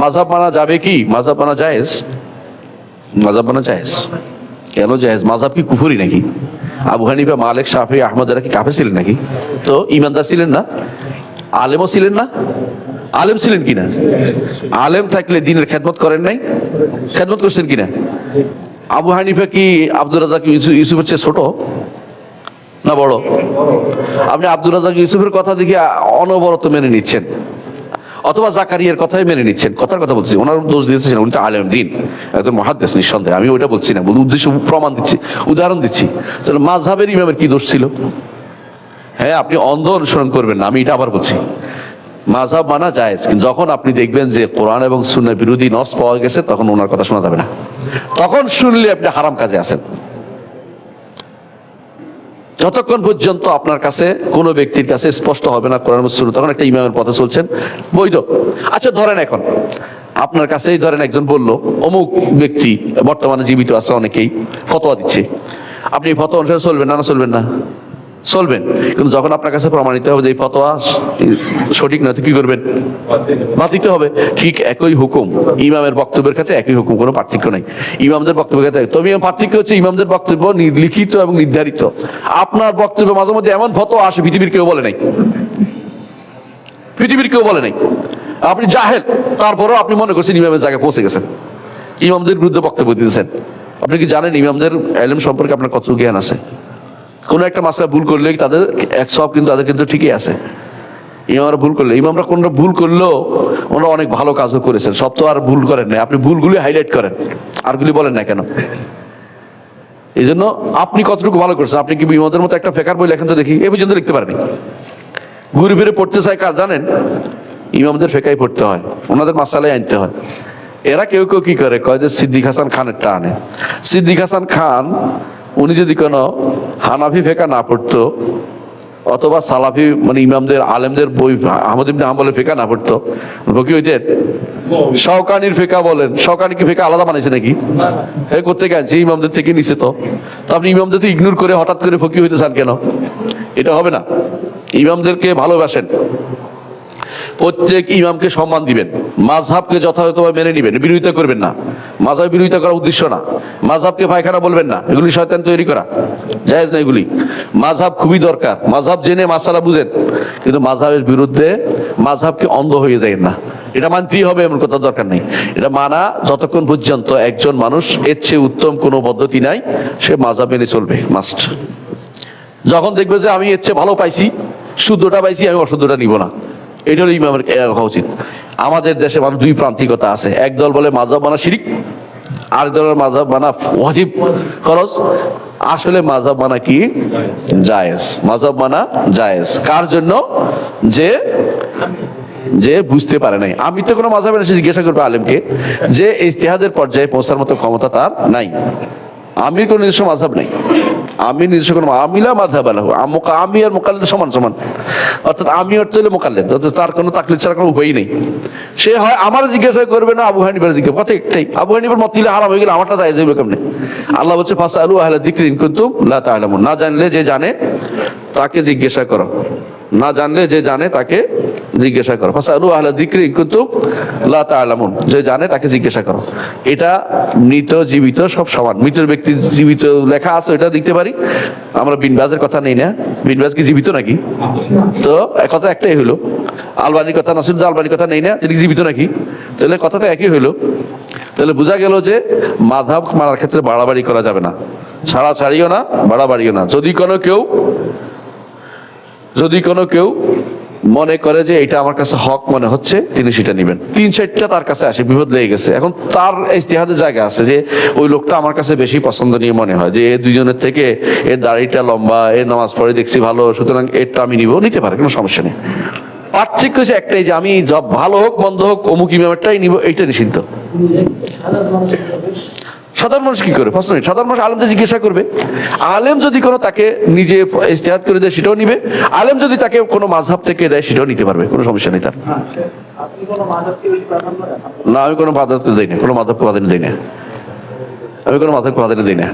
মাঝাব মানা যাবে কি? মাঝাব মানা জায়েজ? মাঝাব মানা জায়েজ। কেন জায়েজ? মাঝাব কি কুফুরি নাকি? আবু হানিফা, মালিক, শাফি আহমদ এরা কি কাফে ছিলেন নাকি? তো ইমানদার ছিলেন না? আলেমও ছিলেন না? আলেম ছিলেন কিনা? আলেম থাকলে দিনের খেদমত করেন নাই? খেদমত করছেন কিনা? আবু হানিফা কি আব্দুর রাজাক ইউসুফ ইউসুফের চেয়ে ছোট? না বড়? আপনি আব্দুর রাজাক ইউসুফের কথা দেখে অনবরত মেনে নিচ্ছেন। অথবা জাকারিয়ার কথাই মেনে নিচ্ছেন। কথার কথা বলছি ওনার দোষ দিতেছেন উনি তো আলেম দিন একদম মহাদ্দেশ নিঃসন্দেহে, আমি ওইটা বলছি না উদ্দেশ্য, প্রমাণ দিচ্ছি, উদাহরণ দিচ্ছি। তাহলে মাঝহাবের ইমামের কি দোষ ছিল? হ্যাঁ আপনি অন্ধ অনুসরণ করবেন না, আমি এটা আবার বলছি। মাঝহাব মানা যায় যখন আপনি দেখবেন যে কোরআন এবং সুন্নার বিরোধী নস পাওয়া গেছে, তখন ওনার কথা শোনা যাবে না। তখন শুনলে আপনি হারাম কাজে আছেন। যতক্ষণ পর্যন্ত আপনার কাছে কোনো ব্যক্তির কাছে স্পষ্ট হবে না কোরআন শুরু তখন একটা ইমামের পথে চলছেন বৈধ। আচ্ছা ধরেন এখন, আপনার কাছেই ধরেন একজন বলল, অমুক ব্যক্তি, বর্তমানে জীবিত আছে অনেকেই, ফতোয়া দিচ্ছে। আপনি ফতোয়া অনুসারে চলবেন না না চলবেন না? চলবেন। কিন্তু যখন আপনার কাছে প্রমাণিত হবে যে এই ফতোয়া সঠিক নয়, তো কি করবেন? বাদ দিতে হবে। ঠিক একই হুকুম। ইমামের বক্তব্যের ক্ষেত্রে একই হুকুম, কোনো পার্থক্য নাই। ইমামদের বক্তব্যের ক্ষেত্রে তবে পার্থক্য হচ্ছে ইমামদের বক্তব্য লিখিত এবং নির্ধারিত। আপনার বক্তব্য মাঝে মধ্যে এমন ফতোয়া আসে, পৃথিবীর কেউ বলে নাই। পৃথিবীর কেউ বলে নাই। আপনি জাহেল, তারপরেও আপনি মনে করছেন ইমামের জায়গায় পৌঁছে গেছেন। ইমামদের বিরুদ্ধে বক্তব্য দিতেছেন। আপনি কি জানেন ইমামদের এলম সম্পর্কে আপনার কত জ্ঞান আছে? কোনো একটা মাসলা ভুল করলে তাদের এক সব কিন্তু তাদের কিন্তু ঠিকই আছে। ইমামরা ভুল করলে, ইমামরা কোনটা ভুল করলেও ওনারা অনেক ভালো কাজও করেছেন। সব তো আর ভুল করেন না আপনি ভুলগুলি হাইলাইট করেন। আরগুলি বলেন না কেন? এই জন্য আপনি কতটুকু ভালো করছেন? আপনি কি ইমামদের মতো একটা ফেকার বই লেখেন তো দেখি। এই পর্যন্ত লিখতে পারেনি। ঘুরে ফিরে পড়তে চায় কাজ জানেন? ইমামদের ফেকাই পড়তে হয়। ওনাদের মাসালাই আনতে হয়। এরা কেউ কেউ কি করে? কয় যে সিদ্দিক হাসান খানেরটা আনে সিদ্দিক হাসান খান, উনি যদি কোনো হানাফি ফেকা না পড়তো, অথবা সালাফি মানে ইমামদের, আলেমদের বই আহমদ ইবনে হাম্বলের ফেকা না পড়তো। বকি ওইদের শওকানির ফেকা বলেন, শওকানি কি ফেকা আলাদা বানাইছে নাকি? হ্যাঁ করতে গেছে ইমামদের থেকে নিছে তো। তো আপনি ইমামদের ইগনোর করে হঠাৎ করে ফকি হইতে চান কেন? এটা হবে না। ইমামদেরকে ভালোবাসেন। প্রত্যেক ইমামকে সম্মান দিবেন। মাঝহাবকে যথাযথভাবে মেনে নিবেন, বিরোধিতা করবেন না। মাঝহাব বিরোধিতা করার উদ্দেশ্য না। মাঝহাবকে পায়খানা বলবেন না। এগুলি শয়তান তৈরি করা। জায়েজ না এগুলি। মাঝহাব খুবই দরকার। মাঝহাব জেনে মাসালা বুঝেন। কিন্তু মাঝহাবের বিরুদ্ধে মাঝহাবকে অন্ধ হয়ে যায় না। এটা মানতেই হবে, এমন কথা দরকার নেই। এটা মানা যতক্ষণ পর্যন্ত একজন মানুষ এর চেয়ে উত্তম কোনো পদ্ধতি নাই, সে মাঝহাব মেনে চলবে। মাস্ট যখন দেখবে যে আমি এর চেয়ে ভালো পাইছি, শুদ্ধটা পাইছি, আমি অশুদ্ধটা নিব না। এটা হলো ইমামের হওয়া উচিত। আমাদের দেশে মানুষ দুই প্রান্তিকতা আছে। এক দল বলে মাঝাব বানা শিরিক আর দলের মাজাব বানা ওয়াজিব। খরচ, আসলে মাঝাব বানা কি? জায়েজ। মাঝাব বানা জায়েজ। কার জন্য? যে যে বুঝতে পারে নাই। আমি তো কোনো মাঝাবের জিজ্ঞাসা করব আলেমকে যে ইস্তেহাদের পর্যায়ে পৌঁছার মতো ক্ষমতা তার নাই। আমির কোনো নিজস্ব মাঝাব নেই। আমি নিজস্ব কোনো আমিলা আলাহ। আমি আর মোকাল্লেদ সমান সমান। অর্থাৎ আমি অর্থ হলে মোকাল্লেদ। অর্থাৎ তার কোনো তাকলিদ ছাড়া কোনো উপায়ই নেই। সে হয় আমার জিজ্ঞাসা করবে না, আবু হানিফার জিজ্ঞাসা। কথা একটাই। আবু হানিফার মত দিলে হারাম হয়ে গেলে আমারটা যায় যাবে কেমনে? আল্লাহ বলছে ফাসা আলু আহলা দিকরিন কিন্তু না জানলে যে জানে, তাকে জিজ্ঞাসা করো। না জানলে যে জানে, তাকে জিজ্ঞাসা করো। ফাসালু আহলা যিকরি কুতুব লা তাআলামুন। যে জানে তাকে জিজ্ঞাসা করো। এটা মৃত, জীবিত, সব সমান। মৃতের ব্যক্তি জীবিত লেখা আছে এটা দেখতে পারি? আমরা বিনবাজের কথা নেই না। বিনবাজ কি জীবিত নাকি? তো কথা একটাই হলো আলবানির কথা নাসিরুদ্দিন আলবানির কথা নেই না, তিনি জীবিত নাকি? তাহলে কথাটা একই হলো তাহলে বোঝা গেল যে মাধাব মারার ক্ষেত্রে বাড়াবাড়ি করা যাবে না। ছাড়া ছাড়িও না, বাড়াবাড়িও না। যদি কোনো কেউ, যদি কোনো কেউ মনে করে যে এটা আমার কাছে হক মনে হচ্ছে, তিনি সেটা নেবেন। তিন চারটা তার কাছে আসে, বিপদ লেগে গেছে। এখন তার ইতিহাদের জায়গা আছে যে ওই লোকটা আমার কাছে বেশি পছন্দনীয় মনে হয়, যে এ দুজনের থেকে এর দাড়িটা লম্বা, এ নামাজ পড়ে দেখছি ভালো, সুতরাং এরটা আমি নিব, নিতে পারে, কোনো সমস্যা নেই। পার্থক্য হচ্ছে একটাই যে আমি ভালো হোক, মন্দ হোক, অমুক ইমামেরটাই নিব এইটা নিষিদ্ধ। সাধারণ মানুষ কি করে প্রশ্ন। সাধারণ মানুষ আলেমদের জিজ্ঞাসা করবে। আলেম যদি কোনো তাকে নিজে ইস্তেহাত করে দেয় সেটাও নিবে। আলেম যদি তাকে কোনো মাঝহাব থেকে দেয় সেটাও নিতে পারবে কোনো সমস্যা নেই তার। দেন? না আমি কোনো মাধবকে দিই না কোনো মাধবকে প্রাধান্য দিই না। আমি কোনো মাধবকে প্রাধান্য দিই না।